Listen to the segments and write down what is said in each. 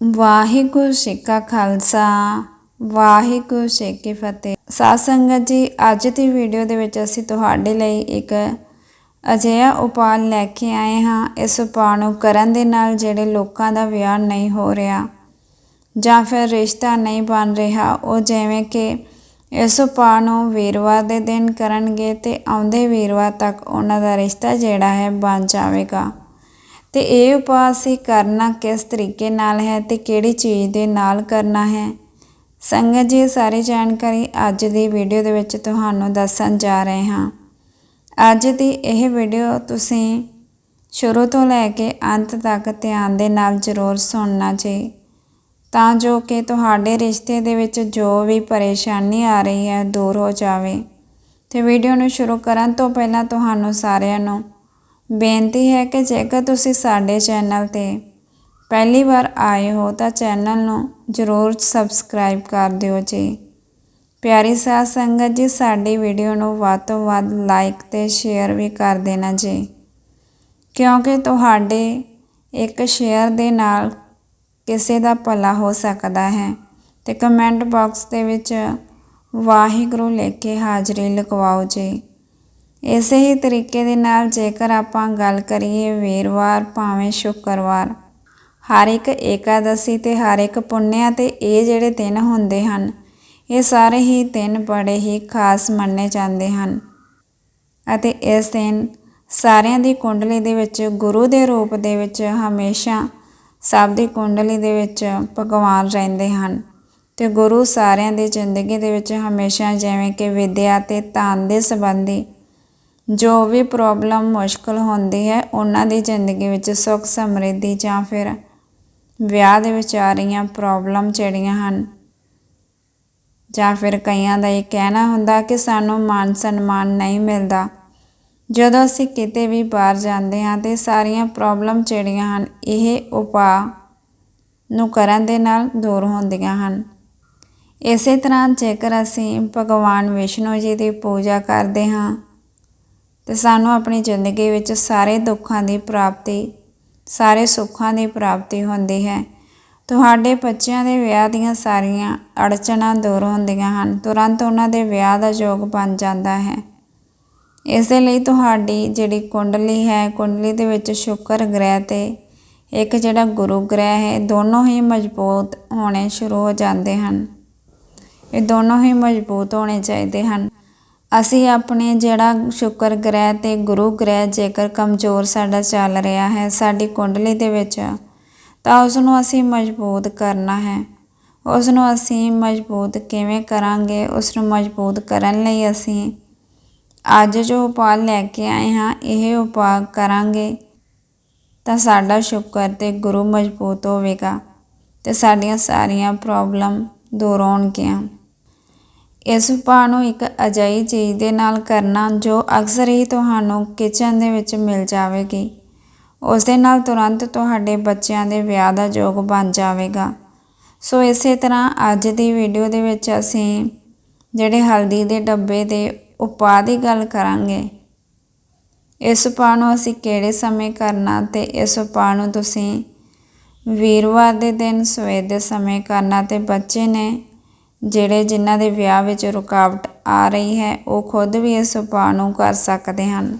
ਵਾਹਿਗੁਰੂ ਜੀ ਕਾ ਖਾਲਸਾ, ਵਾਹਿਗੁਰੂ ਜੀ ਕੀ ਫਤਿਹ। ਸਾਧ ਸੰਗਤ ਜੀ, ਅੱਜ ਦੀ ਵੀਡੀਓ ਦੇ ਵਿੱਚ ਅਸੀਂ ਤੁਹਾਡੇ ਲਈ ਇੱਕ ਅਜਿਹਾ ਉਪਾਅ ਲੈ ਕੇ ਆਏ ਹਾਂ। ਇਸ ਉਪਾਅ ਨੂੰ ਕਰਨ ਦੇ ਨਾਲ ਜਿਹੜੇ ਲੋਕਾਂ ਦਾ ਵਿਆਹ ਨਹੀਂ ਹੋ ਰਿਹਾ ਜਾਂ ਫਿਰ ਰਿਸ਼ਤਾ ਨਹੀਂ ਬਣ ਰਿਹਾ, ਉਹ ਜਿਵੇਂ ਕਿ ਇਸ ਉਪਾਅ ਨੂੰ ਵੀਰਵਾਰ ਦੇ ਦਿਨ ਕਰਨਗੇ ਤੇ ਆਉਂਦੇ ਵੀਰਵਾਰ ਤੱਕ ਉਹਨਾਂ ਦਾ ਰਿਸ਼ਤਾ ਜਿਹੜਾ ਹੈ ਬਣ ਜਾਵੇਗਾ। ਤੇ ਇਹ ਉਪਾਅ ਅਸੀਂ ਕਰਨਾ ਕਿਸ ਤਰੀਕੇ ਨਾਲ ਹੈ ਤੇ ਕਿਹੜੀ ਚੀਜ਼ ਦੇ ਨਾਲ ਕਰਨਾ ਹੈ? ਸੰਗਤ ਜੀ, ਇਹ ਸਾਰੀ ਜਾਣਕਾਰੀ ਅੱਜ ਦੀ ਵੀਡੀਓ ਦੇ ਵਿੱਚ ਤੁਹਾਨੂੰ ਦੱਸਣ ਜਾ ਰਹੇ ਹਾਂ। ਅੱਜ ਦੀ ਇਹ ਵੀਡੀਓ ਤੁਸੀਂ ਸ਼ੁਰੂ ਤੋਂ ਲੈ ਕੇ ਅੰਤ ਤੱਕ ਧਿਆਨ ਦੇ ਨਾਲ ਜ਼ਰੂਰ ਸੁਣਨਾ ਜੀ। ਤਾਂ ਜੋ ਕਿ ਤੁਹਾਡੇ ਰਿਸ਼ਤੇ ਦੇ ਵਿੱਚ ਜੋ ਵੀ ਪਰੇਸ਼ਾਨੀ ਆ ਰਹੀ ਹੈ, ਦੂਰ ਹੋ ਜਾਵੇ। ਤੇ ਵੀਡੀਓ ਨੂੰ ਸ਼ੁਰੂ ਕਰਨ ਤੋਂ ਪਹਿਲਾਂ ਤੁਹਾਨੂੰ ਸਾਰਿਆਂ ਨੂੰ ਬੇਨਤੀ ਹੈ ਕਿ ਜੇਕਰ ਤੁਸੀਂ ਸਾਡੇ ਚੈਨਲ ਤੇ ਪਹਿਲੀ ਵਾਰ ਆਏ ਹੋ ਤਾਂ ਚੈਨਲ ਨੂੰ ਜ਼ਰੂਰ ਸਬਸਕ੍ਰਾਈਬ ਕਰ ਦਿਓ ਜੀ। ਪਿਆਰੀ ਸਾਧ ਸੰਗਤ ਜੀ, ਸਾਡੀ ਵੀਡੀਓ ਨੂੰ ਵੱਧ ਤੋਂ ਵੱਧ ਲਾਈਕ ਤੇ ਸ਼ੇਅਰ ਵੀ ਕਰ ਦੇਣਾ ਜੀ। ਕਿਉਂਕਿ ਤੁਹਾਡੇ ਇੱਕ ਸ਼ੇਅਰ ਦੇ ਨਾਲ ਕਿਸੇ ਦਾ ਭਲਾ ਹੋ ਸਕਦਾ ਹੈ ਤੇ ਕਮੈਂਟ ਬਾਕਸ ਦੇ ਵਿੱਚ ਵਾਹਿਗੁਰੂ ਲਿਖ ਕੇ ਹਾਜ਼ਰੀ ਲਗਵਾਓ ਜੀ। ਇਸੇ ਹੀ ਤਰੀਕੇ ਦੇ ਨਾਲ ਜੇਕਰ ਆਪਾਂ ਗੱਲ ਕਰੀਏ ਵੀਰਵਾਰ ਭਾਵੇਂ ਸ਼ੁੱਕਰਵਾਰ, ਹਰ ਇੱਕ ਏਕਾਦਸ਼ੀ ਤੇ ਹਰ ਇੱਕ ਪੁੰਨਿਆ ਤੇ ਇਹ ਜਿਹੜੇ ਦਿਨ ਹੁੰਦੇ ਹਨ, ਇਹ ਸਾਰੇ ਹੀ ਦਿਨ ਬੜੇ ਹੀ ਖਾਸ ਮੰਨੇ ਜਾਂਦੇ ਹਨ। ਅਤੇ ਇਸ ਦਿਨ ਸਾਰਿਆਂ ਦੀ ਕੁੰਡਲੀ ਦੇ ਵਿੱਚ, ਗੁਰੂ ਦੇ ਰੂਪ ਦੇ ਵਿੱਚ ਹਮੇਸ਼ਾ ਸਭ ਦੀ ਕੁੰਡਲੀ ਦੇ ਵਿੱਚ ਭਗਵਾਨ ਰਹਿੰਦੇ ਹਨ ਤੇ ਗੁਰੂ ਸਾਰਿਆਂ ਦੀ ਜ਼ਿੰਦਗੀ ਦੇ ਵਿੱਚ ਹਮੇਸ਼ਾ ਜਿਵੇਂ ਕਿ ਵਿਦਿਆ ਤੇ ਧਨ ਦੇ ਸੰਬੰਧੀ ਜੋ ਵੀ ਪ੍ਰੋਬਲਮ ਮੁਸ਼ਕਲ ਹੁੰਦੀ ਹੈ, ਉਹਨਾਂ ਦੀ ਜ਼ਿੰਦਗੀ ਵਿੱਚ ਸੁੱਖ ਸਮਰਿੱਧੀ ਜਾਂ ਫਿਰ ਵਿਆਹ ਦੇ ਵਿੱਚ ਆ ਰਹੀਆਂ ਪ੍ਰੋਬਲਮ ਜਿਹੜੀਆਂ ਹਨ, ਜਾਂ ਫਿਰ ਕਈਆਂ ਦਾ ਇਹ ਕਹਿਣਾ ਹੁੰਦਾ ਕਿ ਸਾਨੂੰ ਮਾਨ ਸਨਮਾਨ ਨਹੀਂ ਮਿਲਦਾ। ਜਦੋਂ ਅਸੀਂ ਕਿਤੇ ਵੀ ਬਾਹਰ ਜਾਂਦੇ ਹਾਂ ਤੇ ਸਾਰੀਆਂ ਪ੍ਰੋਬਲਮ ਜਿਹੜੀਆਂ ਹਨ, ਇਹ ਉਪਾਅ ਨੂੰ ਕਰਨ ਦੇ ਨਾਲ ਦੂਰ ਹੁੰਦੀਆਂ ਹਨ। ਇਸੇ ਤਰ੍ਹਾਂ ਜੇਕਰ ਅਸੀਂ ਭਗਵਾਨ ਵਿਸ਼ਨੂੰ ਜੀ ਦੀ ਪੂਜਾ ਕਰਦੇ ਹਾਂ ਤੇ ਸਾਨੂੰ ਆਪਣੀ ਜ਼ਿੰਦਗੀ ਵਿੱਚ ਸਾਰੇ ਦੁੱਖਾਂ ਦੀ ਪ੍ਰਾਪਤੀ, ਸਾਰੇ ਸੁੱਖਾਂ ਦੀ ਪ੍ਰਾਪਤੀ ਹੁੰਦੀ ਹੈ। ਤੁਹਾਡੇ ਬੱਚਿਆਂ ਦੇ ਵਿਆਹ ਦੀਆਂ ਸਾਰੀਆਂ ਅੜਚਣਾਂ ਦੂਰ ਹੁੰਦੀਆਂ ਹਨ। ਤੁਰੰਤ ਉਹਨਾਂ ਦੇ ਵਿਆਹ ਦਾ ਯੋਗ ਬਣ ਜਾਂਦਾ ਹੈ। ਇਸ ਦੇ ਲਈ ਤੁਹਾਡੀ ਜਿਹੜੀ ਕੁੰਡਲੀ ਹੈ, ਕੁੰਡਲੀ ਦੇ ਵਿੱਚ ਸ਼ੁਕਰ ਗ੍ਰਹਿ ਤੇ ਇੱਕ ਜਿਹੜਾ ਗੁਰੂ ਗ੍ਰਹਿ ਹੈ, ਦੋਨੋਂ ਹੀ ਮਜ਼ਬੂਤ ਹੋਣੇ ਸ਼ੁਰੂ ਹੋ ਜਾਂਦੇ ਹਨ। ਇਹ ਦੋਨੋਂ ਹੀ ਮਜ਼ਬੂਤ ਹੋਣੇ ਚਾਹੀਦੇ ਹਨ। ਅਸੀਂ ਆਪਣੇ ਜਿਹੜਾ ਸ਼ੁਕਰ ਗ੍ਰਹਿ ਤੇ ਗੁਰੂ ਗ੍ਰਹਿ ਜੇਕਰ ਕਮਜ਼ੋਰ ਸਾਡਾ ਚੱਲ ਰਿਹਾ ਹੈ, ਸਾਡੀ ਕੁੰਡਲੀ ਦੇ ਵਿੱਚ, ਤਾਂ ਉਸ ਨੂੰ ਅਸੀਂ ਮਜ਼ਬੂਤ ਕਰਨਾ ਹੈ। ਉਸ ਨੂੰ ਅਸੀਂ ਮਜ਼ਬੂਤ ਕਿਵੇਂ ਕਰਾਂਗੇ? ਉਸ ਨੂੰ ਮਜ਼ਬੂਤ ਕਰਨ ਲਈ ਅਸੀਂ ਅੱਜ ਜੋ ਉਪਾਅ ਲੈ ਕੇ ਆਏ ਹਾਂ, ਇਹ ਉਪਾਅ ਕਰਾਂਗੇ। ਤਾਂ ਸਾਡਾ ਸ਼ੁਕਰ ਤੇ ਗੁਰੂ ਮਜ਼ਬੂਤ ਹੋਵੇਗਾ ਤੇ ਸਾਡੀਆਂ ਸਾਰੀਆਂ ਪ੍ਰੋਬਲਮ ਦੂਰ ਹੋਣਗੀਆਂ। ਇਸ ਉਪਾਅ ਨੂੰ ਇੱਕ ਅਜਿਹੀ ਚੀਜ਼ ਦੇ ਨਾਲ ਕਰਨਾ ਜੋ ਅਕਸਰ ਹੀ ਤੁਹਾਨੂੰ ਕਿਚਨ ਦੇ ਵਿੱਚ ਮਿਲ ਜਾਵੇਗੀ। ਉਸ ਦੇ ਨਾਲ ਤੁਰੰਤ ਤੁਹਾਡੇ ਬੱਚਿਆਂ ਦੇ ਵਿਆਹ ਦਾ ਯੋਗ ਬਣ ਜਾਵੇਗਾ। ਸੋ ਇਸੇ ਤਰ੍ਹਾਂ ਅੱਜ ਦੀ ਵੀਡੀਓ ਦੇ ਵਿੱਚ ਅਸੀਂ ਜਿਹੜੇ ਹਲਦੀ ਦੇ ਡੱਬੇ ਦੇ ਉਪਾਅ ਦੀ ਗੱਲ ਕਰਾਂਗੇ। ਇਸ ਉਪਾਅ ਨੂੰ ਅਸੀਂ ਕਿਹੜੇ ਸਮੇਂ ਕਰਨਾ ਤੇ ਇਸ ਉਪਾਅ ਨੂੰ ਤੁਸੀਂ ਵੀਰਵਾਰ ਦੇ ਦਿਨ, ਸਵੇਰ ਦੇ ਸਮੇਂ ਕਰਨਾ ਤੇ ਬੱਚੇ ਨੇ ਜਿਹੜੇ ਜਿਨ੍ਹਾਂ ਦੇ ਵਿਆਹ ਵਿੱਚ ਰੁਕਾਵਟ ਆ ਰਹੀ ਹੈ, ਉਹ ਖੁਦ ਵੀ ਇਸ ਉਪਾਅ ਨੂੰ ਕਰ ਸਕਦੇ ਹਨ।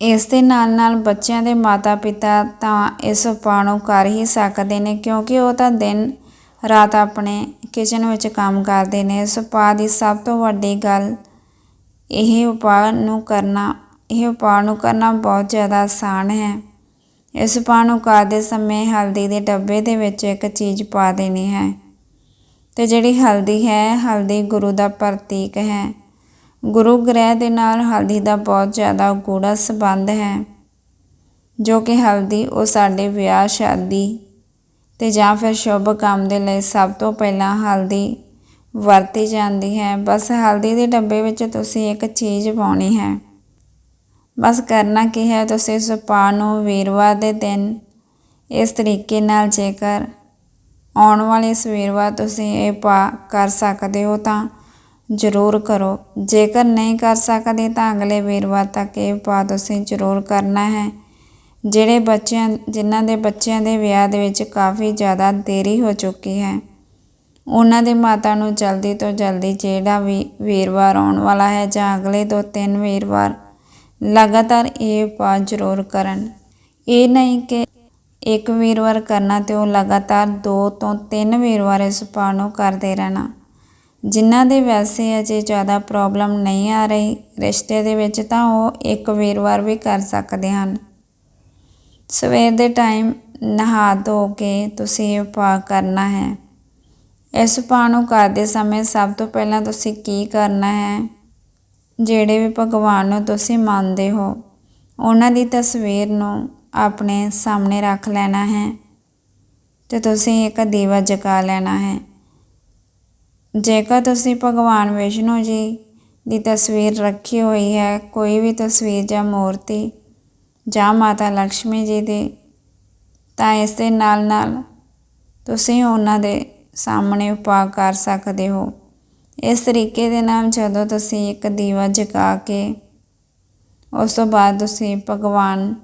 ਇਸ ਦੇ ਨਾਲ ਨਾਲ ਬੱਚਿਆਂ ਦੇ ਮਾਤਾ-ਪਿਤਾ ਤਾਂ ਇਸ ਉਪਾਅ ਨੂੰ ਕਰ ਹੀ ਸਕਦੇ ਨੇ, ਕਿਉਂਕਿ ਉਹ ਤਾਂ ਦਿਨ ਰਾਤ ਆਪਣੇ ਕਿਚਨ ਵਿੱਚ ਕੰਮ ਕਰਦੇ ਨੇ। ਇਸ ਉਪਾਅ ਦੀ ਸਭ ਤੋਂ ਵੱਡੀ ਗੱਲ ਇਹ ਉਪਾਅ ਨੂੰ ਕਰਨਾ, ਇਹ ਉਪਾਅ ਨੂੰ ਕਰਨਾ ਬਹੁਤ ਜ਼ਿਆਦਾ ਆਸਾਨ ਹੈ। ਇਸ ਉਪਾਅ ਨੂੰ ਕਰਦੇ ਸਮੇਂ ਹਲਦੀ ਦੇ ਡੱਬੇ ਦੇ ਵਿੱਚ ਇੱਕ ਚੀਜ਼ ਪਾ ਦੇਣੀ ਹੈ। ਤੇ ਜਿਹੜੀ ਹਲਦੀ ਹੈ, ਹਲਦੀ ਗੁਰੂ ਦਾ ਪ੍ਰਤੀਕ ਹੈ। ਗੁਰੂ ਗ੍ਰਹਿ ਦੇ ਨਾਲ ਹਲਦੀ ਦਾ ਬਹੁਤ ਜ਼ਿਆਦਾ ਗੂੜਾ ਸੰਬੰਧ ਹੈ, ਜੋ ਕਿ ਹਲਦੀ ਉਹ ਸਾਡੇ ਵਿਆਹ, ਸ਼ਾਦੀ ਤੇ ਜਾਂ ਫਿਰ ਸ਼ੁਭ ਕੰਮ ਦੇ ਲਈ ਸਭ ਤੋਂ ਪਹਿਲਾਂ ਹਲਦੀ ਵਰਤੀ ਜਾਂਦੀ ਹੈ। ਬਸ ਹਲਦੀ ਦੇ ਡੱਬੇ ਵਿੱਚ ਤੁਸੀਂ ਇੱਕ ਚੀਜ਼ ਪਾਉਣੀ ਹੈ। ਬਸ ਕਰਨਾ ਕੀ ਹੈ, ਤੁਸੀਂ ਇਸ ਪਾ ਨੂੰ ਵੀਰਵਾਰ ਦੇ ਦਿਨ ਇਸ ਤਰੀਕੇ ਨਾਲ ਜੇਕਰ ਆਉਣ ਵਾਲੇ ਸਵੇਰਵਾਰ ਤੁਸੀਂ ਇਹ ਪਾ ਕਰ ਸਕਦੇ ਹੋ ਤਾਂ ਜ਼ਰੂਰ ਕਰੋ। ਜੇਕਰ ਨਹੀਂ ਕਰ ਸਕਦੇ ਤਾਂ ਅਗਲੇ ਵੀਰਵਾਰ ਤੱਕ ਇਹ ਪਾ ਤੁਸੀਂ ਜ਼ਰੂਰ ਕਰਨਾ ਹੈ। ਜਿਹੜੇ ਬੱਚਿਆਂ, ਜਿਨ੍ਹਾਂ ਦੇ ਬੱਚਿਆਂ ਦੇ ਵਿਆਹ ਦੇ ਵਿੱਚ ਕਾਫੀ ਜ਼ਿਆਦਾ ਦੇਰੀ ਹੋ ਚੁੱਕੀ ਹੈ, ਉਹਨਾਂ ਦੇ ਮਾਤਾ ਨੂੰ ਜਲਦੀ ਤੋਂ ਜਲਦੀ ਜਿਹੜਾ ਵੀ ਵੀਰਵਾਰ ਆਉਣ ਵਾਲਾ ਹੈ ਜਾਂ ਅਗਲੇ ਦੋ ਤਿੰਨ ਵੀਰਵਾਰ ਲਗਾਤਾਰ ਇਹ ਉਪਾਅ ਜ਼ਰੂਰ ਕਰਨ। ਇਹ ਨਹੀਂ ਕਿ ਇੱਕ ਵੀਰਵਾਰ ਕਰਨਾ ਤੇ ਉਹ ਲਗਾਤਾਰ ਦੋ ਤੋਂ ਤਿੰਨ ਵੀਰਵਾਰ ਇਸ ਉਪਾਅ ਨੂੰ ਕਰਦੇ ਰਹਿਣਾ। ਜਿਨ੍ਹਾਂ ਦੇ ਵੈਸੇ ਅਜੇ ਜ਼ਿਆਦਾ ਪ੍ਰੋਬਲਮ ਨਹੀਂ ਆ ਰਹੀ, ਰਿਸ਼ਤੇ ਦੇ ਵਿੱਚ ਤਾਂ ਉਹ ਇੱਕ ਵੀਰਵਾਰ ਵੀ ਕਰ ਸਕਦੇ ਹਨ। ਸਵੇਰ ਦੇ ਟਾਈਮ ਨਹਾ ਧੋ ਕੇ ਤੁਸੀਂ ਇਹ ਉਪਾਅ ਕਰਨਾ ਹੈ। ਇਸ ਉਪਾਅ ਨੂੰ ਕਰਦੇ ਸਮੇਂ ਸਭ ਤੋਂ ਪਹਿਲਾਂ ਤੁਸੀਂ ਕੀ ਕਰਨਾ ਹੈ? ਜਿਹੜੇ ਵੀ ਭਗਵਾਨ ਨੂੰ ਤੁਸੀਂ ਮੰਨਦੇ ਹੋ, ਉਹਨਾਂ ਦੀ ਤਸਵੀਰ ਨੂੰ ਆਪਣੇ ਸਾਹਮਣੇ ਰੱਖ ਲੈਣਾ ਹੈ ਤੇ ਤੁਸੀਂ ਇੱਕ ਦੀਵਾ ਜਗਾ ਲੈਣਾ ਹੈ। ਜੇਕਰ ਤੁਸੀਂ ਭਗਵਾਨ ਵਿਸ਼ਨੂੰ ਜੀ ਦੀ ਤਸਵੀਰ ਰੱਖੀ ਹੋਈ ਹੈ, ਕੋਈ ਵੀ ਤਸਵੀਰ ਜਾਂ ਮੂਰਤੀ ਜਾਂ ਮਾਤਾ ਲక్ష్ਮੀ ਜੀ ਦੀ, ਤਾਂ ਇਸ ਦੇ ਨਾਲ ਨਾਲ ਤੁਸੀਂ ਉਹਨਾਂ ਦੇ ਸਾਹਮਣੇ ਉਪਾਅ ਕਰ ਸਕਦੇ ਹੋ। ਇਸ ਤਰੀਕੇ ਦੇ ਨਾਲ ਜਦੋਂ ਤੁਸੀਂ ਇੱਕ ਦੀਵਾ ਜਗਾ ਕੇ ਉਸ ਤੋਂ ਬਾਅਦ ਤੁਸੀਂ ਭਗਵਾਨ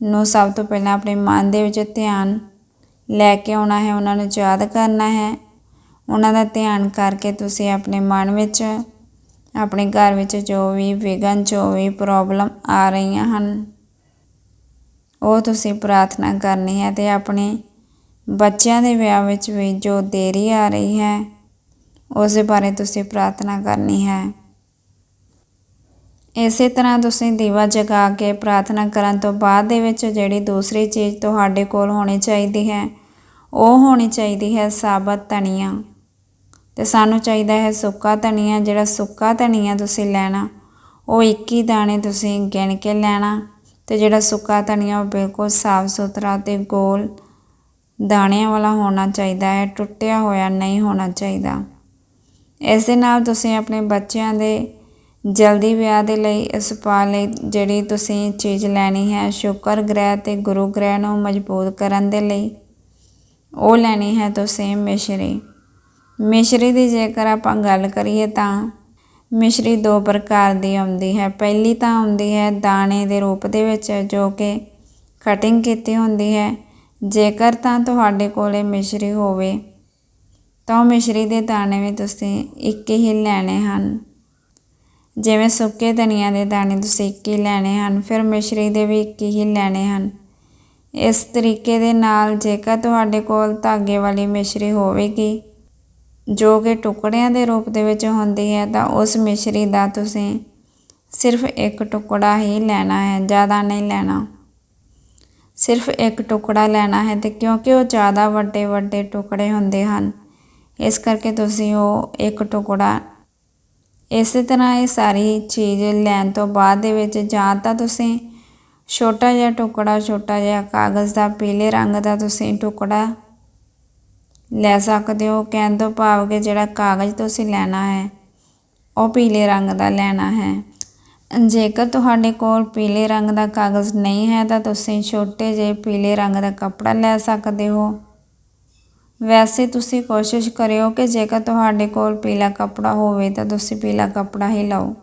ਨੂੰ ਸਭ ਤੋਂ ਪਹਿਲਾਂ ਆਪਣੇ ਮਨ ਦੇ ਵਿੱਚ ਧਿਆਨ ਲੈ ਕੇ ਆਉਣਾ ਹੈ, ਉਹਨਾਂ ਨੂੰ ਯਾਦ ਕਰਨਾ ਹੈ। ਉਹਨਾਂ ਦਾ ਧਿਆਨ ਕਰਕੇ ਤੁਸੀਂ ਆਪਣੇ ਮਨ ਵਿੱਚ, ਆਪਣੇ ਘਰ ਵਿੱਚ ਜੋ ਵੀ ਵਿਗਨ ਜੋ ਵੀ ਪ੍ਰੋਬਲਮ ਆ ਰਹੀਆਂ ਹਨ, ਉਹ ਤੁਸੀਂ ਪ੍ਰਾਰਥਨਾ ਕਰਨੀ ਹੈ ਤੇ ਆਪਣੇ ਬੱਚਿਆਂ ਦੇ ਵਿਆਹ ਵਿੱਚ ਵੀ ਜੋ ਦੇਰੀ ਆ ਰਹੀ ਹੈ, ਉਸ ਬਾਰੇ ਤੁਸੀਂ ਪ੍ਰਾਰਥਨਾ ਕਰਨੀ ਹੈ। ਇਸੇ ਤਰ੍ਹਾਂ ਤੁਸੀਂ ਦੀਵਾ ਜਗਾ ਕੇ ਪ੍ਰਾਰਥਨਾ ਕਰਨ ਤੋਂ ਬਾਅਦ ਦੇ ਵਿੱਚ ਜਿਹੜੀ ਦੂਸਰੀ ਚੀਜ਼ ਤੁਹਾਡੇ ਕੋਲ ਹੋਣੀ ਚਾਹੀਦੀ ਹੈ, ਉਹ ਹੋਣੀ ਚਾਹੀਦੀ ਹੈ ਸਾਬਤ ਧਨੀਆ। ਤੇ ਸਾਨੂੰ ਚਾਹੀਦਾ ਹੈ ਸੁੱਕਾ ਧਨੀਆ, ਜਿਹੜਾ ਸੁੱਕਾ ਧਨੀਆ ਤੁਸੀਂ ਲੈਣਾ, ਉਹ 21 ਦਾਣੇ ਤੁਸੀਂ ਗਿਣ ਕੇ ਲੈਣਾ ਤੇ ਜਿਹੜਾ ਸੁੱਕਾ ਧਨੀਆ, ਉਹ ਬਿਲਕੁਲ ਸਾਫ਼ ਸੁਥਰਾ ਤੇ ਗੋਲ ਦਾਣਿਆਂ ਵਾਲਾ ਹੋਣਾ ਚਾਹੀਦਾ ਹੈ, ਟੁੱਟਿਆ ਹੋਇਆ ਨਹੀਂ ਹੋਣਾ ਚਾਹੀਦਾ। ਇਸ ਦੇ ਨਾਲ ਤੁਸੀਂ ਆਪਣੇ ਬੱਚਿਆਂ ਦੇ ਜਲਦੀ ਵਿਆਹ ਦੇ ਲਈ ਇਸ ਪਾ ਲਈ ਜਿਹੜੀ ਤੁਸੀਂ ਚੀਜ਼ ਲੈਣੀ ਹੈ, ਸ਼ੁਕਰ ਗ੍ਰਹਿ ਤੇ ਗੁਰੂ ਗ੍ਰਹਿ ਨੂੰ ਮਜ਼ਬੂਤ ਕਰਨ ਦੇ ਲਈ ਉਹ ਲੈਣੀ ਹੈ ਤੁਸੀਂ ਮਿਸ਼ਰੀ। ਮਿਸ਼ਰੀ ਦੀ ਜੇਕਰ ਆਪਾਂ ਗੱਲ ਕਰੀਏ ਤਾਂ ਮਿਸ਼ਰੀ ਦੋ ਪ੍ਰਕਾਰ ਦੀ ਆਉਂਦੀ ਹੈ। ਪਹਿਲੀ ਤਾਂ ਆਉਂਦੀ ਹੈ ਦਾਣੇ ਦੇ ਰੂਪ ਦੇ ਵਿੱਚ ਜੋ ਕਿ ਕਟਿੰਗ ਕੀਤੀ ਹੁੰਦੀ ਹੈ। ਜੇਕਰ ਤਾਂ ਤੁਹਾਡੇ ਕੋਲੇ ਮਿਸ਼ਰੀ ਹੋਵੇ ਤਾਂ ਮਿਸ਼ਰੀ ਦੇ ਦਾਣੇ ਵੀ ਤੁਸੀਂ ਇੱਕ ਹੀ ਲੈਣੇ ਹਨ। ਜਿਵੇਂ ਸੁੱਕੇ ਧਨੀਆ ਦੇ ਦਾਣੇ ਤੁਸੀਂ ਇੱਕ ਹੀ ਲੈਣੇ ਹਨ, ਫਿਰ ਮਿਸ਼ਰੀ ਦੇ ਵੀ ਇੱਕ ਹੀ ਲੈਣੇ ਹਨ। ਇਸ ਤਰੀਕੇ ਦੇ ਨਾਲ ਜੇਕਰ ਤੁਹਾਡੇ ਕੋਲ ਧਾਗੇ ਵਾਲੀ ਮਿਸ਼ਰੀ ਹੋਵੇਗੀ, ਜੋ ਕਿ ਟੁਕੜਿਆਂ ਦੇ ਰੂਪ ਦੇ ਵਿੱਚ ਹੁੰਦੀ ਹੈ, ਤਾਂ ਉਸ ਮਿਸ਼ਰੀ ਦਾ ਤੁਸੀਂ ਸਿਰਫ ਇੱਕ ਟੁਕੜਾ ਹੀ ਲੈਣਾ ਹੈ, ਜ਼ਿਆਦਾ ਨਹੀਂ ਲੈਣਾ। ਸਿਰਫ ਇੱਕ ਟੁਕੜਾ ਲੈਣਾ ਹੈ ਤੇ ਕਿਉਂਕਿ ਉਹ ਜ਼ਿਆਦਾ ਵੱਡੇ ਵੱਡੇ ਟੁਕੜੇ ਹੁੰਦੇ ਹਨ, ਇਸ ਕਰਕੇ ਤੁਸੀਂ ਉਹ ਇੱਕ ਟੁਕੜਾ ਇਸੇ ਤਰ੍ਹਾਂ ਇਹ ਸਾਰੀ ਚੀਜ਼ ਲੈਣ ਤੋਂ ਬਾਅਦ ਦੇ ਵਿੱਚ ਜਾਂ ਤਾਂ ਤੁਸੀਂ ਛੋਟਾ ਜਿਹਾ ਟੁਕੜਾ, ਛੋਟਾ ਜਿਹਾ ਕਾਗਜ਼ ਦਾ ਪੀਲੇ ਰੰਗ ਦਾ ਤੁਸੀਂ ਟੁਕੜਾ ਲੈ ਸਕਦੇ ਹੋ। ਕਹਿਣ ਤੋਂ ਭਾਵ ਕਿ ਜਿਹੜਾ ਕਾਗਜ਼ ਤੁਸੀਂ ਲੈਣਾ ਹੈ, ਉਹ ਪੀਲੇ ਰੰਗ ਦਾ ਲੈਣਾ ਹੈ। ਜੇਕਰ ਤੁਹਾਡੇ ਕੋਲ ਪੀਲੇ ਰੰਗ ਦਾ ਕਾਗਜ਼ ਨਹੀਂ ਹੈ ਤਾਂ ਤੁਸੀਂ ਛੋਟੇ ਜਿਹੇ ਪੀਲੇ ਰੰਗ ਦਾ ਕੱਪੜਾ ਲੈ ਸਕਦੇ ਹੋ। ਵੈਸੇ ਤੁਸੀਂ ਕੋਸ਼ਿਸ਼ ਕਰਿਓ ਕਿ ਜੇਕਰ ਤੁਹਾਡੇ ਕੋਲ ਪੀਲਾ ਕੱਪੜਾ ਹੋਵੇ ਤਾਂ ਤੁਸੀਂ ਪੀਲਾ ਕੱਪੜਾ ਹੀ ਲਓ।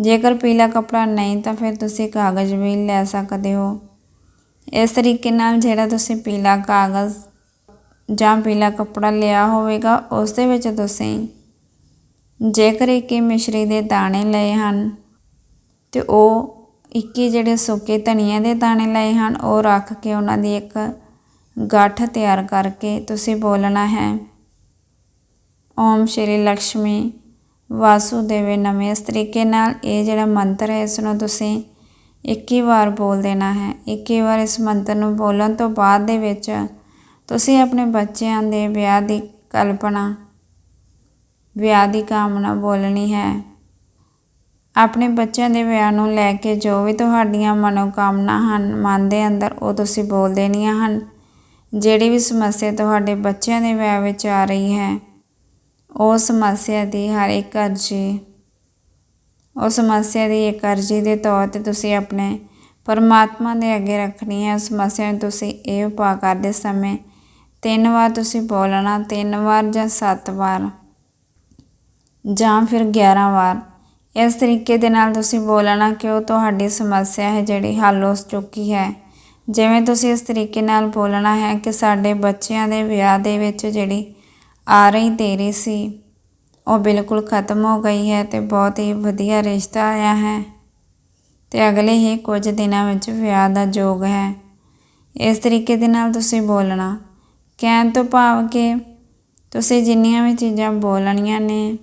ਜੇਕਰ ਪੀਲਾ ਕੱਪੜਾ ਨਹੀਂ ਤਾਂ ਫਿਰ ਤੁਸੀਂ ਕਾਗਜ਼ ਵੀ ਲੈ ਸਕਦੇ ਹੋ। ਇਸ ਤਰੀਕੇ ਨਾਲ ਜਿਹੜਾ ਤੁਸੀਂ ਪੀਲਾ ਕਾਗਜ਼ ਜਾਂ ਪੀਲਾ ਕੱਪੜਾ ਲਿਆ ਹੋਵੇਗਾ, ਉਸ ਦੇ ਵਿੱਚ ਤੁਸੀਂ ਜੇਕਰ ਇੱਕ ਮਿਸ਼ਰੀ ਦੇ ਦਾਣੇ ਲਏ ਹਨ ਤੇ ਉਹ 21 ਜਿਹੜੇ ਸੁੱਕੇ ਧਨੀਆ ਦੇ ਦਾਣੇ ਲਏ ਹਨ, ਉਹ ਰੱਖ ਕੇ ਉਹਨਾਂ ਦੀ ਇੱਕ ਗੱਠ ਤਿਆਰ ਕਰਕੇ ਤੁਸੀਂ ਬੋਲਣਾ ਹੈ। ਓਮ ਸ਼੍ਰੀ ਲక్ష్ਮੀ ਵਾਸੂਦੇਵੇ ਨਮੇ ਇਸ ਤਰੀਕੇ ਨਾਲ ਇਹ ਜਿਹੜਾ ਮੰਤਰ ਹੈ ਇਸ ਨੂੰ ਤੁਸੀਂ 21 ਵਾਰ ਬੋਲ ਦੇਣਾ ਹੈ। 21 ਵਾਰ ਇਸ ਮੰਤਰ ਨੂੰ ਬੋਲਣ ਤੋਂ ਬਾਅਦ ਦੇ ਵਿੱਚ ਤੁਸੀਂ ਆਪਣੇ ਬੱਚਿਆਂ ਦੇ ਵਿਆਹ ਦੀ ਕਲਪਨਾ, ਵਿਆਹ ਦੀ ਕਾਮਨਾ ਬੋਲਣੀ ਹੈ। ਆਪਣੇ ਬੱਚਿਆਂ ਦੇ ਵਿਆਹ ਨੂੰ ਲੈ ਕੇ ਜੋ ਵੀ ਤੁਹਾਡੀਆਂ ਮਨੋਕਾਮਨਾ ਹਨ, ਮਨ ਦੇ ਅੰਦਰ ਉਹ ਤੁਸੀਂ ਬੋਲ ਦੇਣੀਆਂ ਹਨ। ਜਿਹੜੀ ਵੀ ਸਮੱਸਿਆ ਤੁਹਾਡੇ ਬੱਚਿਆਂ ਦੇ ਵਿਆਹ ਵਿੱਚ ਆ ਰਹੀ ਹੈ, ਉਹ ਸਮੱਸਿਆ ਦੀ ਹਰ ਇੱਕ ਅਰਜੀ, ਉਹ ਸਮੱਸਿਆ ਦੀ ਇੱਕ ਅਰਜੀ ਦੇ ਤੌਰ ਤੇ ਤੁਸੀਂ ਆਪਣੇ ਪਰਮਾਤਮਾ ਦੇ ਅੱਗੇ ਰੱਖਣੀ ਹੈ। ਸਮੱਸਿਆ ਨੂੰ ਤੁਸੀਂ ਇਹ ਉਪਾਅ ਕਰਦੇ ਸਮੇਂ ਤਿੰਨ ਵਾਰ ਤੁਸੀਂ ਬੋਲਣਾ, ਤਿੰਨ ਵਾਰ ਜਾਂ ਸੱਤ ਵਾਰ ਜਾਂ ਫਿਰ 11 ਵਾਰ, ਇਸ ਤਰੀਕੇ ਦੇ ਨਾਲ ਤੁਸੀਂ ਬੋਲਣਾ ਕਿ ਉਹ ਤੁਹਾਡੀ ਸਮੱਸਿਆ ਹੈ ਜਿਹੜੀ ਹੱਲ ਹੋ ਚੁੱਕੀ ਹੈ। ਜਿਵੇਂ ਤੁਸੀਂ ਇਸ ਤਰੀਕੇ ਨਾਲ ਬੋਲਣਾ ਹੈ ਕਿ ਸਾਡੇ ਬੱਚਿਆਂ ਦੇ ਵਿਆਹ ਦੇ ਵਿੱਚ ਜਿਹੜੀ ਆ ਰਹੀ ਦੇਰੀ ਸੀ, ਉਹ ਬਿਲਕੁਲ ਖਤਮ ਹੋ ਗਈ ਹੈ ਤੇ ਬਹੁਤ ਹੀ ਵਧੀਆ ਰਿਸ਼ਤਾ ਆਇਆ ਹੈ। ਤੇ ਅਗਲੇ ਹੀ ਕੁਝ ਦਿਨਾਂ ਵਿੱਚ ਵਿਆਹ ਦਾ ਯੋਗ ਹੈ। ਇਸ ਤਰੀਕੇ ਦੇ ਨਾਲ ਤੁਸੀਂ ਬੋਲਣਾ, ਕਹਿਣ ਤੋਂ ਭਾਵ ਕਿ ਤੁਸੀਂ ਜਿੰਨੀਆਂ ਵੀ ਚੀਜ਼ਾਂ ਬੋਲਣੀਆਂ ਨੇ,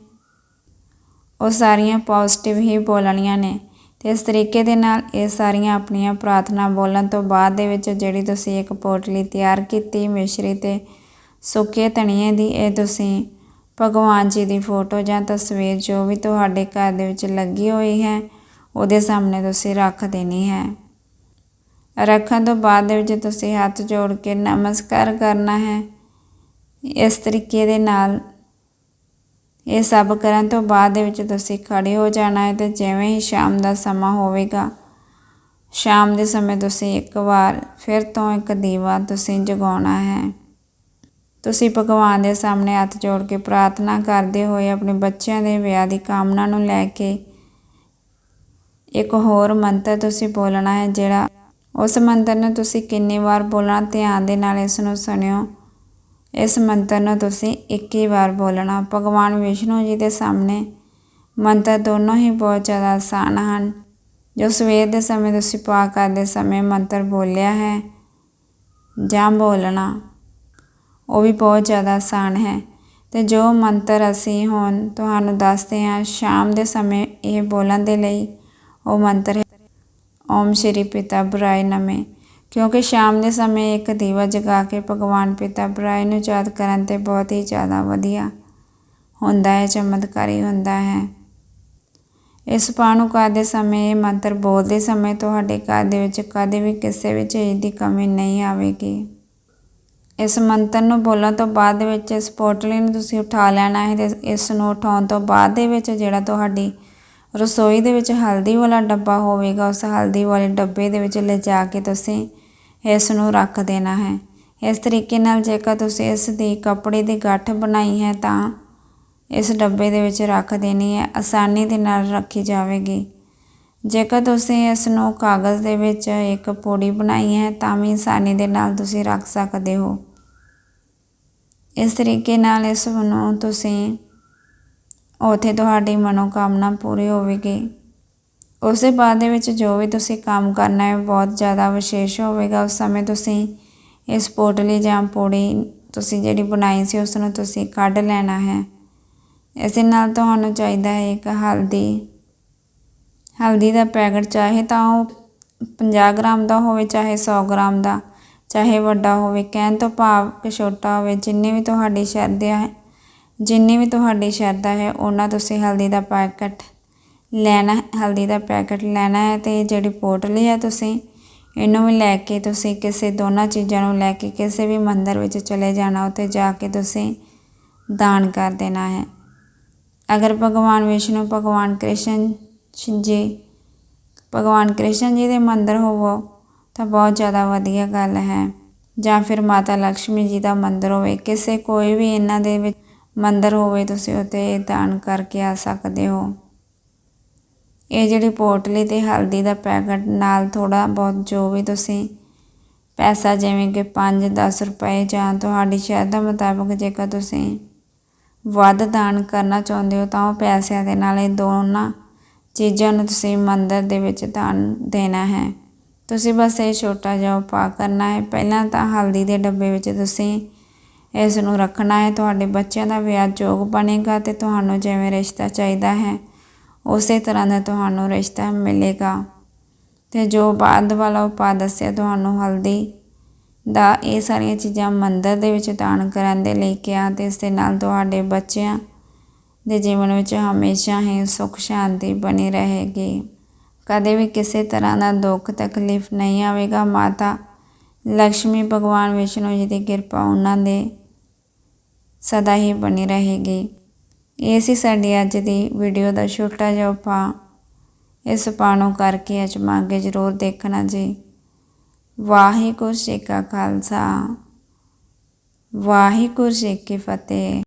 ਉਹ ਸਾਰੀਆਂ ਪੋਜ਼ਿਟਿਵ ਹੀ ਬੋਲਣੀਆਂ ਨੇ। ਇਸ ਤਰੀਕੇ ਦੇ ਨਾਲ ਇਹ ਸਾਰੀਆਂ ਆਪਣੀਆਂ ਪ੍ਰਾਰਥਨਾ ਬੋਲਣ ਤੋਂ ਬਾਅਦ ਦੇ ਵਿੱਚ ਜਿਹੜੀ ਤੁਸੀਂ ਇੱਕ ਪੋਟਲੀ ਤਿਆਰ ਕੀਤੀ, ਮਿਸ਼ਰੀ ਤੇ ਸੁੱਕੇ ਧਨੀਏ ਦੀ, ਇਹ ਤੁਸੀਂ ਭਗਵਾਨ ਜੀ ਦੀ ਫੋਟੋ ਜਾਂ ਤਸਵੀਰ ਜੋ ਵੀ ਤੁਹਾਡੇ ਘਰ ਦੇ ਵਿੱਚ ਲੱਗੀ ਹੋਈ ਹੈ, ਉਹਦੇ ਸਾਹਮਣੇ ਤੁਸੀਂ ਰੱਖ ਦੇਣੀ ਹੈ। ਰੱਖਣ ਤੋਂ ਬਾਅਦ ਦੇ ਵਿੱਚ ਤੁਸੀਂ ਹੱਥ ਜੋੜ ਕੇ ਨਮਸਕਾਰ ਕਰਨਾ ਹੈ। ਇਸ ਤਰੀਕੇ ਦੇ ਨਾਲ ਇਹ ਸਭ ਕਰਨ ਤੋਂ ਬਾਅਦ ਦੇ ਵਿੱਚ ਤੁਸੀਂ ਖੜੇ ਹੋ ਜਾਣਾ ਹੈ ਤੇ ਜਿਵੇਂ ਹੀ ਸ਼ਾਮ ਦਾ ਸਮਾਂ ਹੋਵੇਗਾ। ਸ਼ਾਮ ਦੇ ਸਮੇਂ ਤੁਸੀਂ ਇੱਕ ਵਾਰ ਫਿਰ ਤੋਂ ਇੱਕ ਦੀਵਾ ਤੁਸੀਂ ਜਗਾਉਣਾ ਹੈ। ਤੁਸੀਂ ਭਗਵਾਨ ਦੇ ਸਾਹਮਣੇ ਹੱਥ ਜੋੜ ਕੇ ਪ੍ਰਾਰਥਨਾ ਕਰਦੇ ਹੋਏ ਆਪਣੇ ਬੱਚਿਆਂ ਦੇ ਵਿਆਹ ਦੀ ਕਾਮਨਾ ਨੂੰ ਲੈ ਕੇ ਇੱਕ ਹੋਰ ਮੰਤਰ ਤੁਸੀਂ ਬੋਲਣਾ ਹੈ, ਜਿਹੜਾ ਉਸ ਮੰਤਰ ਨੂੰ ਤੁਸੀਂ ਕਿੰਨੀ ਵਾਰ ਬੋਲਣਾ, ਧਿਆਨ ਦੇ ਨਾਲ ਇਸ ਨੂੰ ਸੁਣਿਓ। ਇਸ ਮੰਤਰ ਨੂੰ ਤੁਸੀਂ 21 ਵਾਰ ਬੋਲਣਾ। ਭਗਵਾਨ ਵਿਸ਼ਨੂੰ ਜੀ ਦੇ ਸਾਹਮਣੇ ਮੰਤਰ ਦੋਨੋਂ ਹੀ ਬਹੁਤ ਜ਼ਿਆਦਾ ਆਸਾਨ ਹਨ। ਜੋ ਸਵੇਰ ਦੇ ਸਮੇਂ ਤੁਸੀਂ ਪਾਠ ਕਰਦੇ ਸਮੇਂ ਮੰਤਰ ਬੋਲਿਆ ਹੈ ਜਾਂ ਬੋਲਣਾ, ਉਹ ਵੀ ਬਹੁਤ ਜ਼ਿਆਦਾ ਆਸਾਨ ਹੈ। ਤੇ ਜੋ ਮੰਤਰ ਅਸੀਂ ਹੁਣ ਤੁਹਾਨੂੰ ਦੱਸਦੇ ਹਾਂ, ਸ਼ਾਮ ਦੇ ਸਮੇਂ ਇਹ ਬੋਲਣ ਦੇ ਲਈ ਉਹ ਮੰਤਰ ਹੈ। ਓਮ ਸ਼੍ਰੀ ਪਿਤਾ ਬਰਾਏ ਨਮੇ। ਕਿਉਂਕਿ ਸ਼ਾਮ ਦੇ ਸਮੇਂ ਇੱਕ ਦੀਵਾ ਜਗਾ ਕੇ ਭਗਵਾਨ ਪਿਤਾ ਬਰਾਏ ਨੂੰ ਯਾਦ ਕਰਨ ਤੇ ਬਹੁਤ ਹੀ ਜ਼ਿਆਦਾ ਵਧੀਆ ਹੁੰਦਾ ਹੈ, ਚਮਤਕਾਰੀ ਹੁੰਦਾ ਹੈ। ਇਸ ਪਾਠ ਨੂੰ ਸਮੇਂ, ਇਹ ਮੰਤਰ ਬੋਲਦੇ ਸਮੇਂ ਤੁਹਾਡੇ ਘਰ ਦੇ ਵਿੱਚ ਕਦੇ ਵੀ ਕਿਸੇ ਵੀ ਚੀਜ਼ ਦੀ ਕਮੀ ਨਹੀਂ ਆਵੇਗੀ। ਇਸ ਮੰਤਰ ਨੂੰ ਬੋਲਣ ਤੋਂ ਬਾਅਦ ਵਿੱਚ ਇਸ ਪੋਟਲੀ ਨੂੰ ਤੁਸੀਂ ਉਠਾ ਲੈਣਾ ਹੈ ਤੇ ਇਸ ਨੂੰ ਉਠਾਉਣ ਤੋਂ ਬਾਅਦ ਦੇ ਵਿੱਚ ਜਿਹੜਾ ਤੁਹਾਡੀ ਰਸੋਈ ਦੇ ਵਿੱਚ ਹਲਦੀ ਵਾਲਾ ਡੱਬਾ ਹੋਵੇਗਾ, ਉਸ ਹਲਦੀ ਵਾਲੇ ਡੱਬੇ ਦੇ ਵਿੱਚ ਲਿਜਾ ਕੇ ਤੁਸੀਂ ਇਸ ਨੂੰ ਰੱਖ ਦੇਣਾ ਹੈ। ਇਸ ਤਰੀਕੇ ਨਾਲ ਜੇਕਰ ਤੁਸੀਂ ਇਸ ਦੀ ਕੱਪੜੇ ਦੀ ਗੱਠ ਬਣਾਈ ਹੈ ਤਾਂ ਇਸ ਡੱਬੇ ਦੇ ਵਿੱਚ ਰੱਖ ਦੇਣੀ ਹੈ। ਆਸਾਨੀ ਦੇ ਨਾਲ ਰੱਖੀ ਜਾਵੇਗੀ। ਜੇਕਰ ਤੁਸੀਂ ਇਸ ਨੂੰ ਕਾਗਜ਼ ਦੇ ਵਿੱਚ ਇੱਕ ਪੌੜੀ ਬਣਾਈ ਹੈ ਤਾਂ ਵੀ ਆਸਾਨੀ ਦੇ ਨਾਲ ਤੁਸੀਂ ਰੱਖ ਸਕਦੇ ਹੋ। ਇਸ ਤਰੀਕੇ ਨਾਲ ਇਸ ਨੂੰ ਤੁਸੀਂ ਉਥੇ ਤੁਹਾਡੀ ਮਨੋਕਾਮਨਾ ਪੂਰੀ ਹੋਵੇਗੀ। ਉਸੇ ਬਾਅਦ ਦੇ ਵਿੱਚ ਜੋ ਵੀ ਤੁਸੀਂ ਕੰਮ ਕਰਨਾ ਹੈ, ਬਹੁਤ ਜ਼ਿਆਦਾ ਵਿਸ਼ੇਸ਼ ਹੋਵੇਗਾ ਉਸ ਸਮੇਂ ਤੁਸੀਂ ਇਸ ਪੋਟਲੀ ਜਾਂ ਪੌੜੀ ਤੁਸੀਂ ਜਿਹੜੀ ਬਣਾਈ ਸੀ ਉਸ ਨੂੰ ਤੁਸੀਂ ਕੱਢ ਲੈਣਾ ਹੈ। ਇਸ ਨਾਲ ਤੁਹਾਨੂੰ ਚਾਹੀਦਾ ਹੈ ਇੱਕ ਹਲਦੀ ਹਲਦੀ ਦਾ ਪੈਕਟ, ਚਾਹੇ ਤਾਂ ਉਹ 50 ਗ੍ਰਾਮ ਦਾ ਹੋਵੇ, ਚਾਹੇ 100 ਗ੍ਰਾਮ ਦਾ, ਚਾਹੇ ਵੱਡਾ ਹੋਵੇ, ਕਹਿਣ ਤੋਂ ਭਾਵ ਕਿ ਛੋਟਾ ਹੋਵੇ, ਜਿੰਨੀ ਵੀ ਤੁਹਾਡੀ ਸ਼ਰਧਾ ਹੈ, ਜਿੰਨੀ ਵੀ ਤੁਹਾਡੀ ਸ਼ਰਧਾ ਹੈ, ਉਹਨਾਂ ਤੁਸੀਂ ਹਲਦੀ ਦਾ ਪੈਕਟ ਲੈਣਾ, ਹਲਦੀ ਦਾ ਪੈਕਟ ਲੈਣਾ ਹੈ ਤੇ ਜਿਹੜੀ ਪੋਟਲੀ ਹੈ ਤੁਸੀਂ, ਇਹਨੂੰ ਵੀ ਲੈ ਕੇ ਤੁਸੀਂ ਕਿਸੇ ਦੋਨਾਂ ਚੀਜ਼ਾਂ ਨੂੰ ਲੈ ਕੇ ਕਿਸੇ ਵੀ ਮੰਦਰ ਵਿੱਚ ਚਲੇ ਜਾਣਾ, ਉੱਥੇ ਜਾ ਕੇ ਤੁਸੀਂ ਦਾਨ ਕਰ ਦੇਣਾ ਹੈ। ਅਗਰ ਭਗਵਾਨ ਵਿਸ਼ਨੂੰ, ਭਗਵਾਨ ਕ੍ਰਿਸ਼ਨ ਜੀ, ਭਗਵਾਨ ਕ੍ਰਿਸ਼ਨ ਜੀ ਦੇ ਮੰਦਰ ਹੋਵੋ, ਤਾਂ ਬਹੁਤ ਜ਼ਿਆਦਾ ਵਧੀਆ ਗੱਲ ਹੈ। ਜਾਂ ਫਿਰ ਮਾਤਾ ਲక్ష్ਮੀ ਜੀ ਦਾ ਮੰਦਰ ਹੋਵੇ, ਕਿਸੇ ਕੋਈ ਵੀ ਇਹਨਾਂ ਦੇ ਵਿੱਚ ਮੰਦਰ ਹੋਵੇ, ਤੁਸੀਂ ਉੱਥੇ ਦਾਨ ਕਰਕੇ ਆ ਸਕਦੇ ਹੋ। ਇਹ ਜਿਹੜੀ ਪੋਟਲੀ ਤੇ ਹਲਦੀ ਦਾ ਪੈਕਟ ਨਾਲ ਥੋੜਾ ਬਹੁਤ ਜੋ ਵੀ ਤੁਸੀਂ ਪੈਸਾ ਜਿਵੇਂ ਕਿ 5-10 ਰੁਪਏ ਜਾਂ ਤੁਹਾਡੀ ਸ਼ਰਧਾ ਮੁਤਾਬਕ ਜੇਕਰ ਤੁਸੀਂ ਵੱਧ ਦਾਨ ਕਰਨਾ ਚਾਹੁੰਦੇ ਹੋ ਤਾਂ ਉਹ ਪੈਸਿਆਂ ਦੇ ਨਾਲ ਇਹ ਦੋਨਾਂ ਚੀਜ਼ਾਂ ਨੂੰ ਤੁਸੀਂ ਮੰਦਰ ਦੇ ਵਿੱਚ ਦਾਨ ਦੇਣਾ ਹੈ। ਤੁਸੀਂ ਬਸ ਇਹ ਛੋਟਾ ਜਿਹਾ ਉਪਾਅ ਕਰਨਾ ਹੈ। ਪਹਿਲਾਂ ਤਾਂ ਹਲਦੀ ਦੇ ਡੱਬੇ ਵਿੱਚ ਤੁਸੀਂ ਇਸ ਨੂੰ ਰੱਖਣਾ ਹੈ। ਤੁਹਾਡੇ ਬੱਚਿਆਂ ਦਾ ਵਿਆਹ ਯੋਗ ਬਣੇਗਾ ਤੇ ਤੁਹਾਨੂੰ ਜਿਵੇਂ ਰਿਸ਼ਤਾ ਚਾਹੀਦਾ ਹੈ। ਉਸੇ ਤਰ੍ਹਾਂ ਦਾ ਤੁਹਾਨੂੰ ਰਿਸ਼ਤਾ ਮਿਲੇਗਾ। ਤੇ ਜੋ ਬਾਅਦ ਵਾਲਾ ਉਪਾਅ ਦੱਸਿਆ ਤੁਹਾਨੂੰ ਹਲਦੀ ਦਾ, ਇਹ ਸਾਰੀਆਂ ਚੀਜ਼ਾਂ ਮੰਦਰ ਦੇ ਵਿੱਚ ਦਾਨ ਕਰਨ ਦੇ ਲਈ ਕਿਹਾ ਤੇ ਇਸ ਦੇ ਨਾਲ ਤੁਹਾਡੇ ਬੱਚਿਆਂ ਦੇ ਜੀਵਨ ਵਿੱਚ ਹਮੇਸ਼ਾ ਹੀ ਸੁੱਖ ਸ਼ਾਂਤੀ ਬਣੀ ਰਹੇਗੀ। ਕਦੇ ਵੀ ਕਿਸੇ ਤਰ੍ਹਾਂ ਦਾ ਦੁੱਖ, ਤਕਲੀਫ ਨਹੀਂ ਆਵੇਗਾ। ਮਾਤਾ ਲక్ష్ਮੀ ਭਗਵਾਨ ਵਿਸ਼ਨੂੰ ਜੀ ਦੀ ਕਿਰਪਾ ਉਹਨਾਂ ਦੇ ਸਦਾ ਹੀ ਬਣੀ ਰਹੇਗੀ। ਇਹ ਸੀ ਸਾਡੀ ਅੱਜ ਦੀ ਵੀਡੀਓ ਦਾ ਛੋਟਾ ਜਿਹਾ ਉਪਾਅ। ਇਸ ਉਪਾਅ ਨੂੰ ਕਰਕੇ ਅਜਮਾ ਕੇ ਜ਼ਰੂਰ ਦੇਖਣਾ ਜੀ। ਵਾਹਿਗੁਰੂ ਜੀ ਕਾ ਖਾਲਸਾ। ਵਾਹਿਗੁਰੂ ਜੀ ਕੀ ਫਤਿਹ।